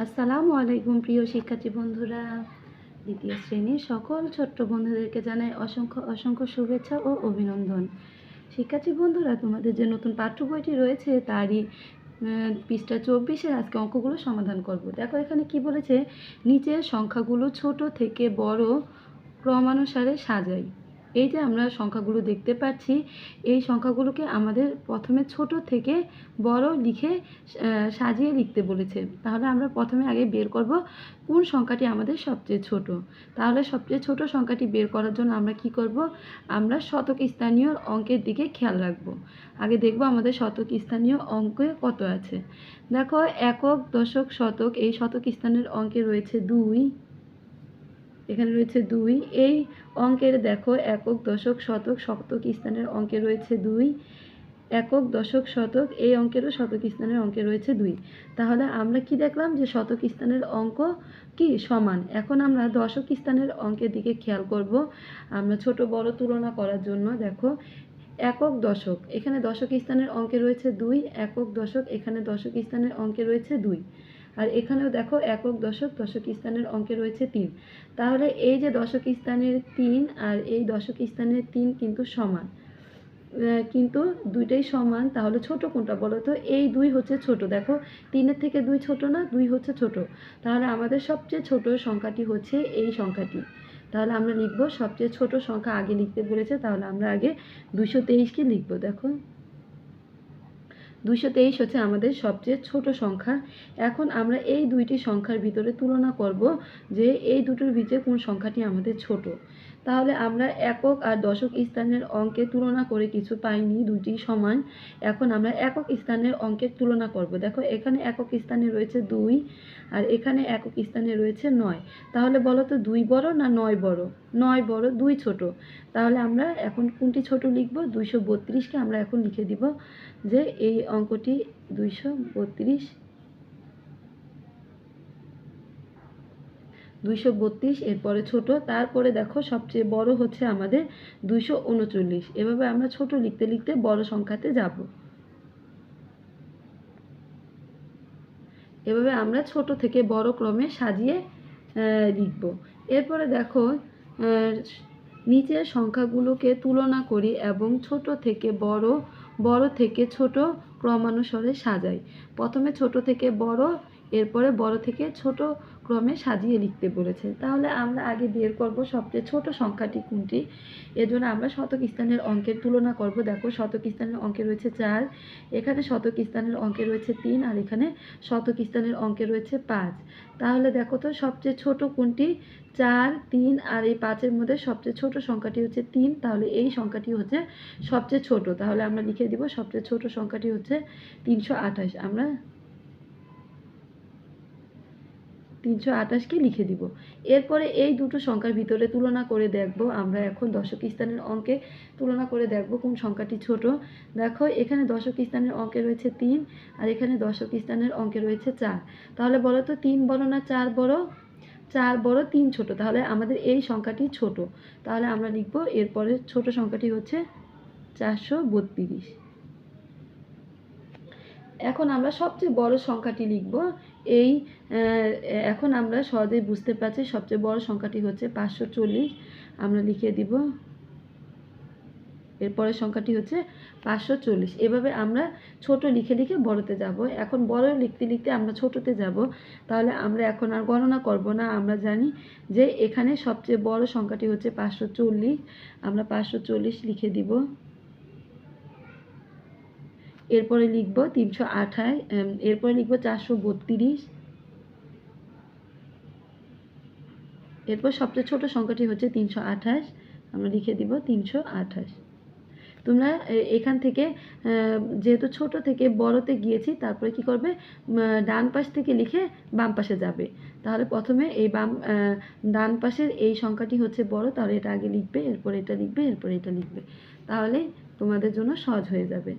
আসসালামু আলাইকুম প্রিয় শিক্ষার্থী বন্ধুরা। দ্বিতীয় শ্রেণির সকল ছোট্ট বন্ধুদেরকে জানাই অসংখ্য অসংখ্য শুভেচ্ছা ও অভিনন্দন। শিক্ষার্থী বন্ধুরা, তোমাদের যে নতুন পাঠ্য বইটি রয়েছে, তারই পৃষ্ঠা চব্বিশের আজকে অঙ্কগুলো সমাধান করব। দেখো এখানে কি বলেছে? নিচের সংখ্যাগুলো ছোট থেকে বড় ক্রমানুসারে সাজাই। এই যে আমরা সংখ্যাগুলো দেখতে পাচ্ছি, এই সংখ্যাগুলোকে আমাদের প্রথমে ছোট থেকে বড় লিখে সাজিয়ে লিখতে বলেছে। তাহলে আমরা প্রথমে আগে বের করব কোন সংখ্যাটি আমাদের সবচেয়ে ছোট। তাহলে সবচেয়ে ছোট সংখ্যাটি বের করার জন্য আমরা কি করব? আমরা শতক স্থানীয় অঙ্কের দিকে খেয়াল রাখব। আগে দেখব আমাদের শতক স্থানীয় অঙ্কে কত আছে। দেখো, একক, দশক, শতক, এই শতক স্থানের অঙ্কে রয়েছে দুই। এখানে রয়েছে দুই। এই অঙ্কের দেখো একক, দশক, শতক শতক স্থানের অঙ্কে রয়েছে দুই। একক, দশক, শতক, এই অঙ্কেরও শতক স্থানের অঙ্কে রয়েছে দুই। তাহলে আমরা কি দেখলাম যে শতক স্থানের অঙ্ক কি? সমান। এখন আমরা দশক স্থানের অঙ্কের দিকে খেয়াল করব। আমরা ছোট, বড় তুলনা করার জন্য দেখো, একক, দশক। এখানে দশক স্থানের অঙ্কে রয়েছে দুই, একক, দশক। এখানে দশক স্থানের অঙ্কে রয়েছে দুই। আর এখানেও দেখো একক দশক দশক স্থানের অঙ্কে রয়েছে তিন। তাহলে এই যে দশক স্থানের তিন আর এই দশক স্থানের তিন কিন্তু সমান। কিন্তু দুইটাই সমান, তাহলে ছোট কোনটা বলো তো? এই দুই হচ্ছে ছোট। দেখো, তিনের থেকে দুই ছোট না, দুই হচ্ছে ছোট। তাহলে আমাদের সবচেয়ে ছোট সংখ্যাটি হচ্ছে এই সংখ্যাটি। তাহলে আমরা লিখব, সবচেয়ে ছোট সংখ্যা আগে লিখতে বলেছে, তাহলে আমরা আগে দুশো তেইশকে লিখব। দেখো। দুশো তেইশ হচ্ছে আমাদের সবচেয়ে ছোট সংখ্যা। এখন আমরা এই দুইটি সংখ্যার ভিতরে তুলনা করব যে এই দুটোর ভিতরে কোন সংখ্যাটি আমাদের ছোট। তাহলে আমরা একক আর দশক স্থানের অঙ্কে তুলনা করে কিছু পাইনি দুটি সমান। এখন আমরা একক স্থানের অঙ্কের তুলনা করব। দেখো, এখানে একক স্থানে রয়েছে দুই আর এখানে একক স্থানে রয়েছে নয়। তাহলে বলো তো, দুই বড় না নয় বড়? নয় বড়, দুই ছোট। তাহলে আমরা এখন কোনটি ছোট লিখব? দুইশো বত্রিশকে আমরা এখন লিখে দিব যে এই অঙ্কটি দুইশো বত্রিশ দুইশো বত্রিশ, এরপরে ছোট, তারপরে দেখো সবচেয়ে বড় হচ্ছে আমাদের দুইশো উনচল্লিশ। এভাবে আমরা ছোট লিখতে লিখতে বড় সংখ্যাতে যাব। এভাবে আমরা ছোট থেকে বড় ক্রমে সাজিয়ে লিখব। এরপরে দেখো নিচের সংখ্যাগুলোকে তুলনা করি এবং ছোট থেকে বড় বড় থেকে ছোট ক্রমানুসারে সাজাই। প্রথমে ছোট থেকে বড় এরপরে বড় থেকে ছোট ক্রমে সাজিয়ে লিখতে বলেছে। তাহলে আমরা আগে বের করব সবচেয়ে ছোট সংখ্যাটি কোনটি? এজন্য আমরা শতক স্থানের অঙ্কের তুলনা করব। দেখো, শতক স্থানের অঙ্কে রয়েছে চার, এখানে শতক স্থানের অঙ্কে রয়েছে তিন, আর এখানে শতক স্থানের অঙ্কে রয়েছে পাঁচ। তাহলে দেখো তো, সবচেয়ে ছোট কোনটি? চার, তিন, আর এই পাঁচের মধ্যে সবচেয়ে ছোট সংখ্যাটি হচ্ছে তিন। তাহলে এই সংখ্যাটি হচ্ছে সবচেয়ে ছোট। তাহলে আমরা লিখে দিব সবচেয়ে ছোট সংখ্যাটি হচ্ছে তিনশো আঠাশ। আমরা তিনশো আঠাশকে লিখে দিব। এরপরে এই দুটো সংখ্যার ভিতরে তুলনা করে দেখব, আমরা এখন দশক স্থানের অঙ্কে তুলনা করে দেখব কোন সংখ্যাটি ছোট। দেখো, এখানে দশক স্থানের অঙ্কে রয়েছে তিন, আর এখানে দশক স্থানের অঙ্কে রয়েছে চার। তাহলে বলো তো, তিন বড় না চার বড়? চার বড়, তিন ছোট। তাহলে আমাদের এই সংখ্যাটি ছোট। তাহলে আমরা লিখব, এরপরে ছোট সংখ্যাটি হচ্ছে চারশো বত্রিশ। এখন আমরা সবচেয়ে বড় সংখ্যাটি লিখব। এই এখন আমরা সহজেই বুঝতে পারছি সবচেয়ে বড় সংখ্যাটি হচ্ছে পাঁচশো চল্লিশ। আমরা লিখে দিব, এরপরের সংখ্যাটি হচ্ছে পাঁচশো চল্লিশ। এভাবে আমরা ছোট লিখে লিখে বড়তে যাব। এখন বড় লিখতে লিখতে আমরা ছোটতে যাব। তাহলে আমরা এখন আর গণনা করব না। আমরা জানি যে এখানে সবচেয়ে বড় সংখ্যাটি হচ্ছে পাঁচশো চল্লিশ। আমরা পাঁচশো চল্লিশ লিখে দিব। এরপরে লিখব তিনশো আঠাশ এরপরে লিখব চারশো বত্রিশ। এরপর সবচেয়ে ছোট সংখ্যাটি হচ্ছে তিনশো আঠাশ, আমরা লিখে দিব তিনশো আঠাশ। তোমরা এখান থেকে যেহেতু ছোট থেকে বড়তে গিয়েছি, তারপরে কি করবে? ডান পাশ থেকে লিখে বাম পাশে যাবে। তাহলে প্রথমে এই বাম ডান পাশের এই সংখ্যাটি হচ্ছে বড়, তাহলে এটা আগে লিখবে, এরপর এটা লিখবে, এরপর এটা লিখবে। তাহলে তোমাদের জন্য সহজ হয়ে যাবে।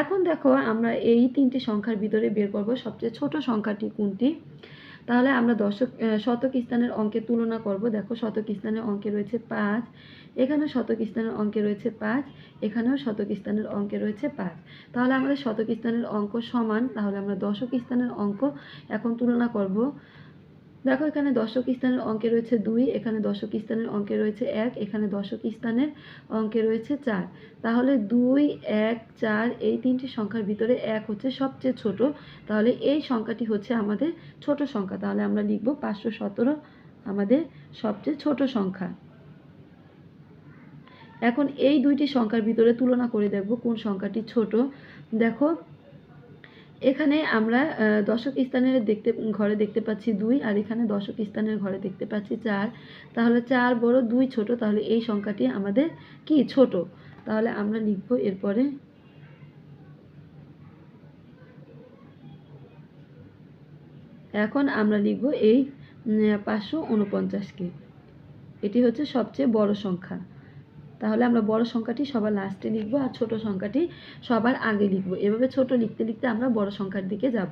এখন দেখো আমরা এই তিনটি সংখ্যার ভিতরে বের করব সবচেয়ে ছোট সংখ্যাটি কোনটি? তাহলে আমরা দশক শতক স্থানের অঙ্কের তুলনা করব। দেখো শতক স্থানের অঙ্কে রয়েছে পাঁচ এখানে শতক স্থানের অঙ্কে রয়েছে পাঁচ, এখানেও শতক স্থানের অঙ্কে রয়েছে পাঁচ। তাহলে আমাদের শতক স্থানের অঙ্ক সমান, তাহলে আমরা দশক স্থানের অঙ্ক এখন তুলনা করব। দেখো, এখানে দশক স্থানের অঙ্কে রয়েছে দুই, এখানে দশক স্থানের অঙ্কে রয়েছে এক, এখানে দশক স্থানের অঙ্কে রয়েছে চার। তাহলে দুই, এক, চার, এই তিনটি সংখ্যার ভিতরে এক হচ্ছে সবচেয়ে ছোট। তাহলে এই সংখ্যাটি হচ্ছে আমাদের ছোট সংখ্যা। তাহলে আমরা লিখব পাঁচশো সতেরো আমাদের সবচেয়ে ছোট সংখ্যা। এখন এই দুইটি সংখ্যার ভিতরে তুলনা করে দেখব কোন সংখ্যাটি ছোট। দেখো এখানে আমরা দশক স্থানের দেখতে, ঘরে দেখতে পাচ্ছি দুই আর এখানে দশক স্থানের ঘরে দেখতে পাচ্ছি চার। তাহলে চার বড়, দুই ছোট, তাহলে এই সংখ্যাটি আমাদের কি? ছোট। তাহলে আমরা লিখব এরপরে এখন আমরা লিখব এই পাঁচশো উনপঞ্চাশকে এটি হচ্ছে সবচেয়ে বড় সংখ্যা। তাহলে আমরা বড় সংখ্যাটি সবার লাস্টে লিখব আর ছোট সংখ্যাটি সবার আগে লিখব। এভাবে ছোট লিখতে লিখতে আমরা বড় সংখ্যার দিকে যাব।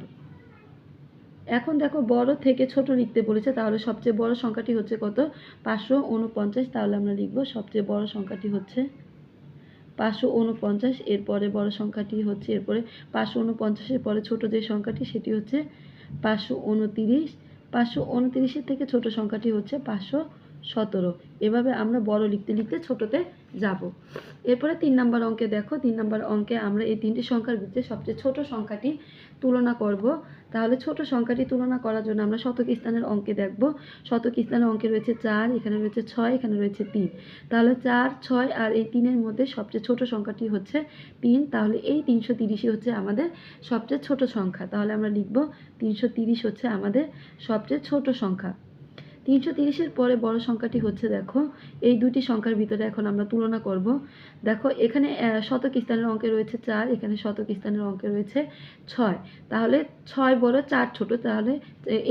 এখন দেখো বড় থেকে ছোট লিখতে বলেছে, তাহলে সবচেয়ে বড় সংখ্যাটি হচ্ছে কত? পাঁচশো উনপঞ্চাশ তাহলে আমরা লিখব সবচেয়ে বড় সংখ্যাটি হচ্ছে পাঁচশো উনপঞ্চাশ এরপরে বড় সংখ্যাটি হচ্ছে, এরপরে পাঁচশো উনপঞ্চাশের পরে ছোট যে সংখ্যাটি সেটি হচ্ছে পাঁচশো উনতিরিশ পাঁচশো উনতিরিশের থেকে ছোট সংখ্যাটি হচ্ছে পাঁচশো সতেরো। এভাবে আমরা বড় লিখতে লিখতে ছোটতে যাব। এরপরে তিন নাম্বার অঙ্কে দেখো, তিন নাম্বার অঙ্কে আমরা এই তিনটি সংখ্যার ভিতরে সবচেয়ে ছোট সংখ্যাটি তুলনা করব। তাহলে ছোট সংখ্যাটি তুলনা করার জন্য আমরা শতক স্থানের অঙ্কে দেখব। শতক স্থানের অঙ্কে রয়েছে চার, এখানে রয়েছে ছয়, এখানে রয়েছে তিন। তাহলে চার, ছয় আর এই তিনের মধ্যে সবচেয়ে ছোট সংখ্যাটি হচ্ছে তিন। তাহলে এই তিনশো তিরিশই হচ্ছে আমাদের সবচেয়ে ছোট সংখ্যা। তাহলে আমরা লিখব তিনশো তিরিশ হচ্ছে আমাদের সবচেয়ে ছোট সংখ্যা। তিনশো তিরিশের পরে বড় সংখ্যাটি হচ্ছে, দেখো, এই দুটি সংখ্যার ভিতরে এখন আমরা তুলনা করব। দেখো, এখানে শতক স্থানের অঙ্কে রয়েছে চার, এখানে শতক স্থানের অঙ্কে রয়েছে ছয়। তাহলে ছয় বড় চার ছোট, তাহলে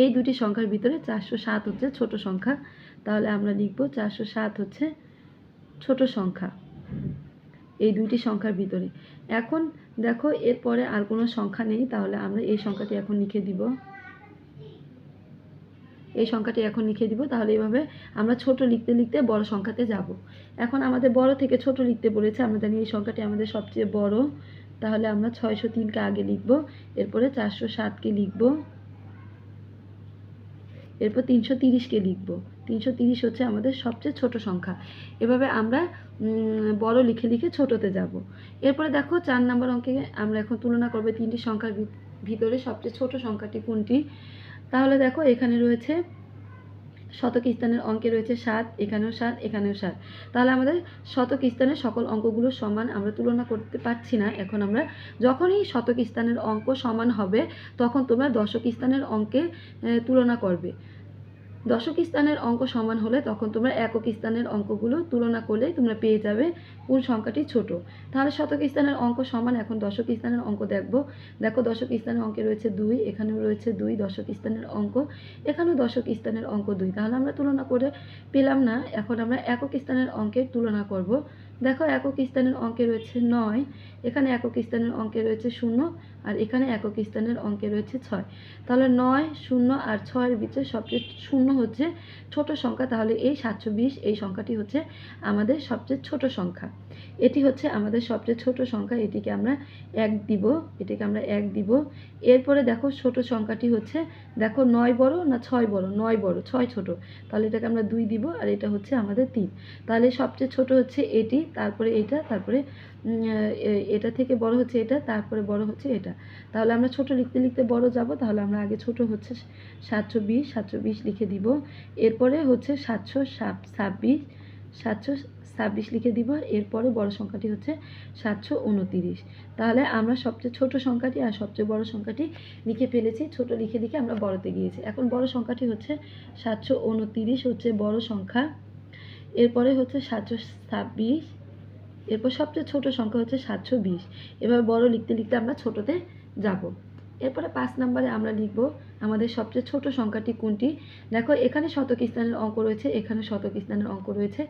এই দুটি সংখ্যার ভিতরে চারশো সাত হচ্ছে ছোট সংখ্যা। তাহলে আমরা লিখব চারশো সাত হচ্ছে ছোট সংখ্যা, এই দুইটি সংখ্যার ভিতরে। এখন দেখো, এরপরে আর কোনো সংখ্যা নেই, তাহলে আমরা এই সংখ্যাটি এখন লিখে দিব। এই সংখ্যাটি এখন লিখে দিব, তাহলে এইভাবে আমরা ছোট লিখতে লিখতে বড় সংখ্যাতে যাব। এখন আমাদের বড় থেকে ছোট লিখতে বলেছে, আমরা জানি এই সংখ্যাটি আমাদের সবচেয়ে বড়। তাহলে আমরা ছয়শো তিনকে আগে লিখব, এরপরে চারশো সাতকে লিখব, এরপর তিনশো তিরিশকে লিখব। তিনশো তিরিশ হচ্ছে আমাদের সবচেয়ে ছোট সংখ্যা। এভাবে আমরা বড় লিখে লিখে ছোটতে যাব। এরপরে দেখো চার নাম্বার অঙ্কে আমরা এখন তুলনা করব তিনটি সংখ্যার ভিতরে সবচেয়ে ছোট সংখ্যাটি কোনটি? তাহলে দেখো এখানে রয়েছে শতক স্থানের অঙ্কে রয়েছে সাত, এখানেও সাত এখানেও সাত। তাহলে আমাদের শতক স্থানের সকল অঙ্কগুলো সমান আমরা তুলনা করতে পারছি না। এখন আমরা যখনই শতক স্থানের অঙ্ক সমান হবে, তখন তোমরা দশক স্থানের অঙ্কে তুলনা করবে। দশক স্থানের অঙ্ক সমান হলে তখন তোমরা একক স্থানের অঙ্কগুলো তুলনা করলে তোমরা পেয়ে যাবে কোন সংখ্যাটি ছোট। তাহলে শতক স্থানের অঙ্ক সমান, এখন দশক স্থানের অঙ্ক দেখব। দেখো দশক স্থানের অঙ্কে রয়েছে দুই, এখানেও রয়েছে দুই, দশক স্থানের অঙ্ক, এখানেও দশক স্থানের অঙ্ক দুই। তাহলে আমরা তুলনা করে পেলাম না, এখন আমরা একক স্থানের অঙ্কের তুলনা করব। দেখো একক স্থানের অঙ্কে রয়েছে নয়, এখানে একক স্থানের অঙ্কে রয়েছে শূন্য, আর এখানে একক স্থানের অঙ্কে রয়েছে ছয়। তাহলে নয়, শূন্য আর ছয়ের বিচে সবচেয়ে শূন্য হচ্ছে ছোট সংখ্যা, তাহলে এই সাতশো বিশ এই সংখ্যাটি হচ্ছে আমাদের সবচেয়ে ছোট সংখ্যা। এটি হচ্ছে আমাদের সবচেয়ে ছোট সংখ্যা, এটিকে আমরা এক দিব, এটিকে আমরা এক দিব। এরপরে দেখো ছোট সংখ্যাটি হচ্ছে, দেখো নয় বড় না ছয় বড়? নয় বড়, ছয় ছোট। তাহলে এটাকে আমরা দুই দিব আর এটা হচ্ছে আমাদের তিন। তাহলে সবচেয়ে ছোট হচ্ছে এটি, তারপরে এটা তারপরে এটা থেকে বড় হচ্ছে এটা, তারপরে বড় হচ্ছে এটা। তাহলে আমরা ছোট লিখতে লিখতে বড় যাব, তাহলে আমরা আগে ছোট হচ্ছে সাতশো বিশ সাতশো বিশ লিখে দিব। এরপরে হচ্ছে সাতশো ছাব্বিশ, সাতশো ছাব্বিশ লিখে দিব এরপরে বড় সংখ্যাটি হচ্ছে সাতশো উনতিরিশ। তাহলে আমরা সবচেয়ে ছোট সংখ্যাটি আর সবচেয়ে বড় সংখ্যাটি লিখে ফেলেছি, ছোট লিখে লিখে আমরা বড়তে গিয়েছি। এখন বড় সংখ্যাটি হচ্ছে সাতশো উনতিরিশ, হচ্ছে বড় সংখ্যা, এরপরে হচ্ছে সাতশো ছাব্বিশ, এরপর সবচেয়ে ছোট সংখ্যা হচ্ছে সাতশো বিশ। এভাবে বড় লিখতে লিখতে আমরা ছোটতে যাব। এরপরে পাঁচ নম্বরে আমরা লিখব আমাদের সবচেয়ে ছোট সংখ্যাটি কোনটি? দেখো, এখানে শতক স্থানের অঙ্ক রয়েছে, এখানে শতক স্থানের অঙ্ক রয়েছে,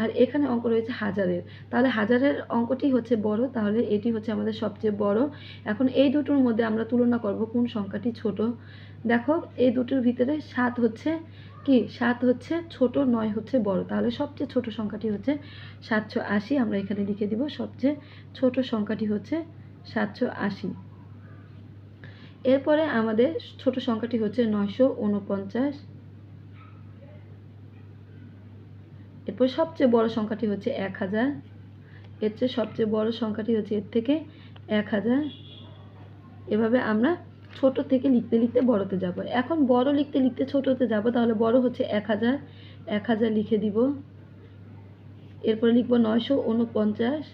আর এখানে অঙ্ক রয়েছে হাজারের। তাহলে হাজারের অঙ্কটি হচ্ছে বড়, তাহলে এটি হচ্ছে আমাদের সবচেয়ে বড়। এখন এই দুটোর মধ্যে আমরা তুলনা করব কোন সংখ্যাটি ছোট। দেখো, এই দুটোর ভিতরে সাত হচ্ছে কি? সাত হচ্ছে ছোট, নয় হচ্ছে বড়। তাহলে সবচেয়ে ছোট সংখ্যাটি হচ্ছে সাতশো আশি। আমরা এখানে লিখে দিব, সবচেয়ে ছোট সংখ্যাটি হচ্ছে সাতশো আশি। এরপরে আমাদের ছোট সংখ্যাটি হচ্ছে নয়শো উনপঞ্চাশ এরপর সবচেয়ে বড় সংখ্যাটি হচ্ছে এক হাজার। এর চেয়ে সবচেয়ে বড় সংখ্যাটি হচ্ছে এর থেকে এক হাজার। এভাবে আমরা ছোট থেকে লিখতে লিখতে বড়তে যাব। এখন বড় লিখতে লিখতে ছোটতে যাব, তাহলে বড় হচ্ছে এক হাজার। এক হাজার লিখে দিব। এরপরে লিখব নয়শো উনপঞ্চাশ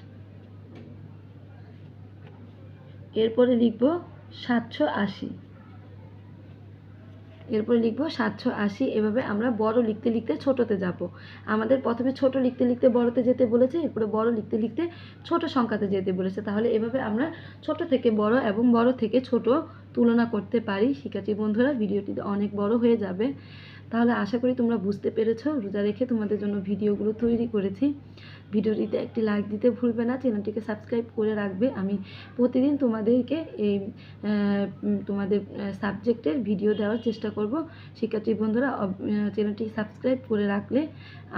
এরপরে লিখব সাতশো আশি। এরপরে লিখব সাতশো আশি, এভাবে আমরা বড় লিখতে লিখতে ছোটতে যাব। আমাদের প্রথমে ছোট লিখতে লিখতে বড়তে যেতে বলেছে, এরপরে বড় লিখতে লিখতে ছোট সংখ্যাতে যেতে বলেছে। তাহলে এভাবে আমরা ছোট থেকে বড় এবং বড় থেকে ছোট তুলনা করতে পারি। শিক্ষার্থী বন্ধুরা, ভিডিওটি অনেক বড় হয়ে যাবে। তাহলে আশা করি তোমরা বুঝতে পেরেছ। রোজা রেখে তোমাদের জন্য ভিডিওগুলো তৈরি করেছি। ভিডিওটিতে একটি লাইক দিতে ভুলবে না, চ্যানেলটিকে সাবস্ক্রাইব করে রাখবে। আমি প্রতিদিন তোমাদেরকে এই তোমাদের সাবজেক্টের ভিডিও দেওয়ার চেষ্টা করব। শিক্ষার্থী বন্ধুরা চ্যানেলটি সাবস্ক্রাইব করে রাখলে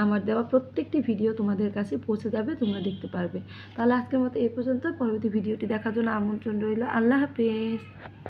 আমার দেওয়া প্রত্যেকটি ভিডিও তোমাদের কাছে পৌঁছে যাবে, তোমরা দেখতে পারবে। তাহলে আজকের মতো এই পর্যন্ত। পরবর্তী ভিডিওটি দেখার জন্য আমন্ত্রণ রইল। আল্লাহ হাফেজ।